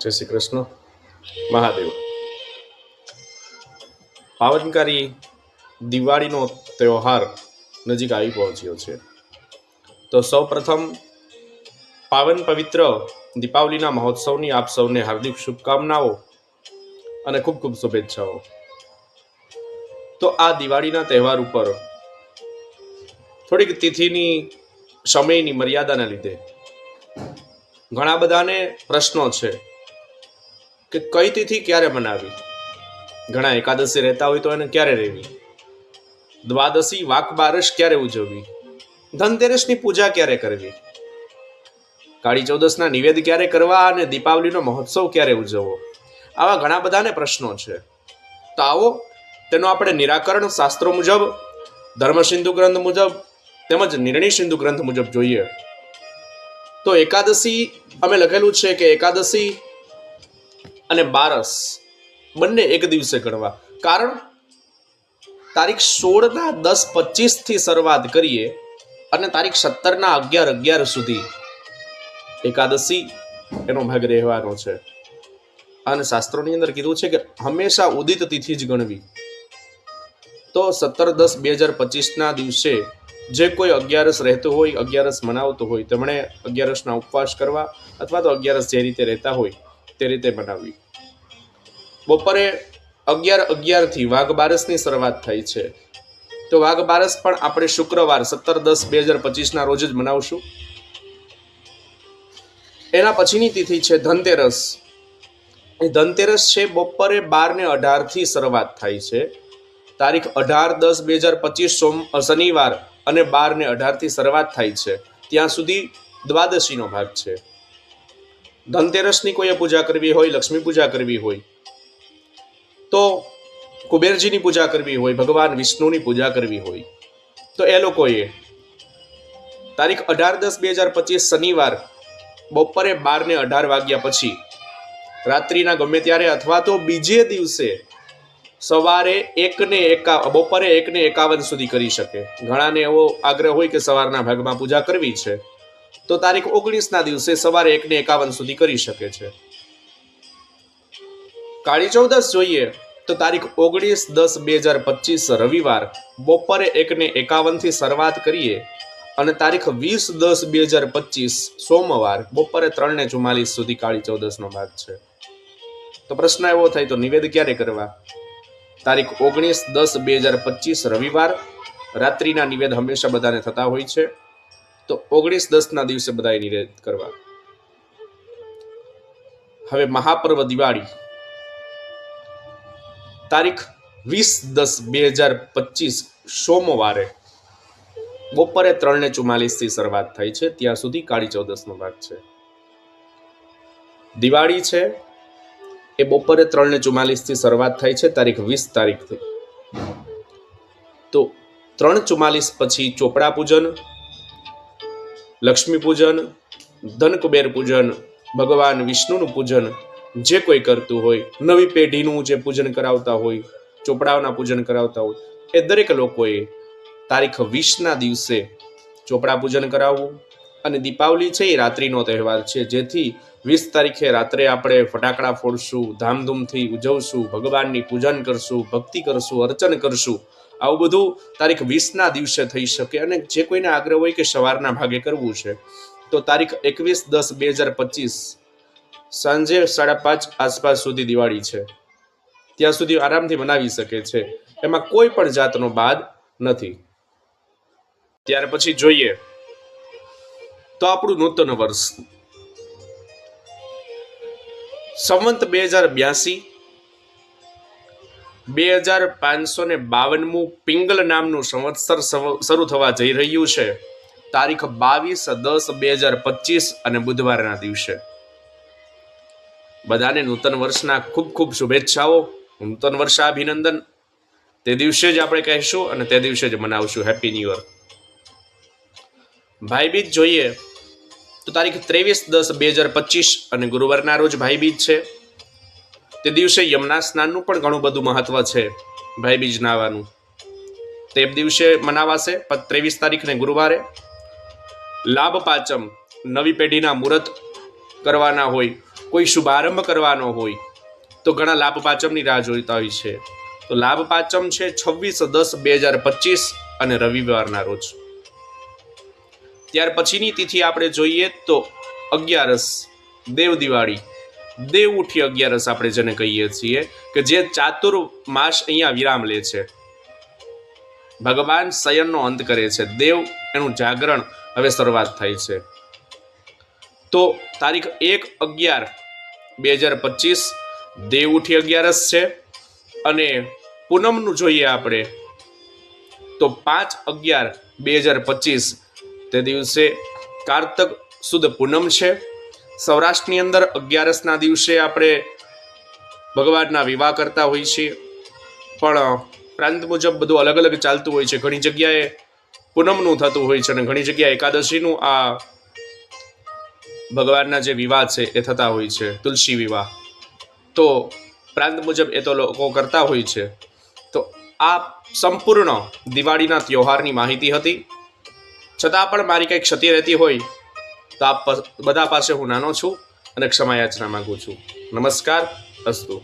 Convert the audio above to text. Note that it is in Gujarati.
જય શ્રી કૃષ્ણ. મહાદેવ. પાવનકારી દિવાળીનો તહેવાર નજીક આવી પહોંચ્યો છે. તો સૌ પ્રથમ પાવન પવિત્ર દીપાવલીના મહોત્સવની આપ સૌને હાર્દિક શુભકામનાઓ અને ખૂબ ખૂબ શુભેચ્છાઓ. તો આ દિવાળીના તહેવાર ઉપર થોડીક તિથિની સમયની મર્યાદાના લીધે ઘણા બધાને પ્રશ્નો છે. કે કઈ તિથિ ક્યારે મનાવી? ઘણા એકાદશી રહેતા હોય તો એને ક્યારે રહેવી? દ્વાદશી, વાક બારસ ક્યારે ઉજવવી? ધનતેરસની પૂજા ક્યારે કરવી? કાળી ચૌદસના નિવેદ ક્યારે કરવા અને દીપાવલીનો મહોત્સવ ક્યારે ઉજવવો? આવા ઘણા બધાને પ્રશ્નો છે. તો આવો, તેનું આપણે નિરાકરણ શાસ્ત્રો મુજબ ધર્મસિંધુ ગ્રંથ મુજબ, તેમજ નિર્ણય સિંધુ ગ્રંથ મુજબ જોઈએ. તો એકાદશી, અમે લખેલું છે કે એકાદશી અને બારસ બંને એક દિવસે ગણવા. કારણ તારીખ સોળના દસ પચીસથી શરૂઆત કરીએ અને તારીખ સત્તરના અગિયાર અગિયાર સુધી એકાદશી એનો ભાગ રહેવાનો છે. અને શાસ્ત્રોની અંદર કીધું છે કે હંમેશા ઉદિત તિથિ જ ગણવી. તો સત્તર દસ બે હજાર પચીસના દિવસે જે કોઈ અગિયારસ રહેતું હોય, અગિયારસ મનાવતો હોય, તેમણે અગિયારસના ઉપવાસ કરવા અથવા તો અગિયારસ જે રીતે રહેતા હોય તે રીતે મનાવવી બપોરે અગિયાર અગિયારથી વાઘ બારસની શરૂઆત થાય છે. તો વાઘ બારસ પણ આપણે શુક્રવાર સત્તર દસ બે હજાર પચીસના રોજ જ મનાવશું. એના પછીની તિથિ છે ધનતેરસ. એ ધનતેરસ છે બપોરે બાર ને અઢારથી શરૂઆત થાય છે. તારીખ અઢાર દસ બે હજાર પચીસ સોમ શનિવાર અને બાર ને અઢારથી શરૂઆત થાય છે. ત્યાં સુધી દ્વાદશીનો ભાગ છે. ધનતેરસની કોઈએ પૂજા કરવી હોય, લક્ષ્મી પૂજા કરવી હોય, તો કુબેરજીની પૂજા કરવી હોય, ભગવાન વિષ્ણુની પૂજા કરવી હોય, તો એ લોકોએ તારીખ અઢાર દસ બે હજાર પચીસ શનિવાર બપોરે બારને અઢાર વાગ્યા પછી, રાત્રિના ગમે ત્યારે અથવા તો બીજે દિવસે સવારે એકને એકા, બપોરે એકને એકાવન સુધી કરી શકે. ઘણાને એવો આગ્રહ હોય કે સવારના ભાગમાં પૂજા કરવી છે. તો તારીખ ઓગણીસના દિવસે સવારે એકને એકાવન સુધી કરી શકે છે. કાળી ચૌદસ જોઈએ તો તારીખ ઓગણીસ દસ બે હજાર પચીસ રવિવાર બપોરે એકને એકાવનથી શરૂઆત કરીએ અને તારીખ વીસ દસ બે હજાર પચીસ સોમવાર બપોરે ત્રણને ચુમ્માલીસ સુધી કાળી ચૌદસનો ભાગ છે. તો પ્રશ્ન એવો થાય તો નિવેદ ક્યારે કરવા? તારીખ ઓગણીસ દસ બે હજાર પચીસ રવિવાર રાત્રિના નિવેદ હંમેશા બધાને થતા હોય છે. તો ઓગણીસ દસના દિવસે બધાએ નિવેદ કરવા. હવે મહાપર્વ દિવાળી. તારીખ વીસ દસ બે હજાર પચીસ સોમવારે. બપોરે ત્રણ ને ચુમ્માલીસથી શરૂઆત થાય છે. ત્યાં સુધી કાળી ચૌદસનો ભાગ છે. દિવાળી છે. એ બપોરે ત્રણ ને ચુમ્માલીસથી શરૂઆત થઈ છે. તારીખ વીસ તારીખથી. તો ત્રણ ચુમ્માલીસ પછી ચોપડા પૂજન લક્ષ્મી પૂજન ધન કુબેર પૂજન, ભગવાન વિષ્ણુનું પૂજન જે કોઈ કરતું હોય, નવી પેઢીનું જે પૂજન કરાવતા હોય, ચોપડાઓના પૂજન કરાવતા હોય, એ દરેક લોકોએ તારીખ વીસના દિવસે ચોપડા પૂજન કરાવવું અને દીપાવલી છે એ રાત્રિનો તહેવાર છે. જેથી વીસ તારીખે રાત્રે આપણે ફટાકડા ફોડશું, ધામધૂમથી ઉજવશું, ભગવાનની પૂજન કરશું, ભક્તિ કરશું, અર્ચન કરશું. આવું બધું તારીખ વીસના દિવસે થઈ શકે અને જે કોઈને આગ્રહ હોય કે સવારના ભાગે કરવું છે, તો તારીખ એકવીસ દસ બે હજાર પચીસ સાંજે સાડા પાંચ આસપાસ સુધી દિવાળી છે. ત્યાં સુધી આરામથી મનાવી શકે છે. એમાં કોઈ પણ જાતનો બાદ નથી. ત્યાર પછી જોઈએ. તો આપણું નૂતન વર્ષ. સંવંત બે હજાર બ્યાસી બે હજાર પાંચસો ને બાવનમું પિંગલ નામનું સંવત્સર સવ- શરૂ થવા જઈ રહ્યું છે. તારીખ બાવીસ, દસ, બે હજાર પચીસ અને બુધવારના દિવસે. બધાને નૂતન વર્ષના ખૂબ ખૂબ શુભેચ્છાઓ. નૂતન વર્ષ અભિનંદન તે દિવસે જ આપણે કહીશું અને તે દિવસે જ મનાવશું. હેપી ન્યુ યર ભાઈબીજ જોઈએ. તો તારીખ ત્રેવીસ, દસ, બે હજાર પચીસ અને ગુરુવારના રોજ ભાઈબીજ છે. તે દિવસે યમુના સ્નાનનું પણ ઘણું બધું મહત્વ છે ભાઈબીજ નાવાનું તે દિવસે મનાવાશે ત્રેવીસ તારીખને ગુરુવારે. લાભ પાંચમ નવી પેઢીના મુહૂર્ત કરવાના હોય, કોઈ શુભારંભ કરવાનો હોય, તો ઘણા લાભ પાંચમની રાહ જોઈતા હોય છે. તો લાભ પાંચમ છે છવ્વીસ દસ બે હજાર પચીસ અને રવિવારના રોજ. ત્યાર પછીની તિથિ આપણે જોઈએ તો અગિયારસ, દેવ દિવાળી. દેવ ઉઠી અગિયારસ આપણે જેને કહીએ છીએ કે જે ચાતુર માસ અહીંયા વિરામ લે છે. ભગવાન શયનનો અંત કરે છે. દેવ એનું જાગરણ હવે શરૂઆત થાય છે. તો તારીખ એક અગિયાર બે હજાર પચીસ દેવ ઉઠી અગિયારસ છે. અને પૂનમનું જોઈએ આપણે તો પાંચ અગિયાર બે હજાર પચીસ તે દિવસે કારતક સુદ પૂનમ છે. સૌરાષ્ટ્રની અંદર અગિયારસના દિવસે આપણે ભગવાનના વિવાહ કરતા હોઈએ છીએ. પણ પ્રાંત મુજબ બધું અલગ અલગ ચાલતું હોય છે. ઘણી જગ્યાએ પૂનમનું થતું હોય છે અને ઘણી જગ્યાએ એકાદશીનું આ ભગવાનના જે વિવાહ છે એ થતા હોય છે. તુલસી વિવાહ. તો પ્રાંત મુજબ એ તો લોકો કરતા હોય છે. તો આ સંપૂર્ણ દિવાળીના તહેવારની માહિતી હતી. છતાં પણ મારી કંઈક ક્ષતિ રહેતી હોય તો આપ બધા પાસે હું નાનો છું અને ક્ષમા યાચના માંગુ છું. નમસ્કાર અસ્તુ.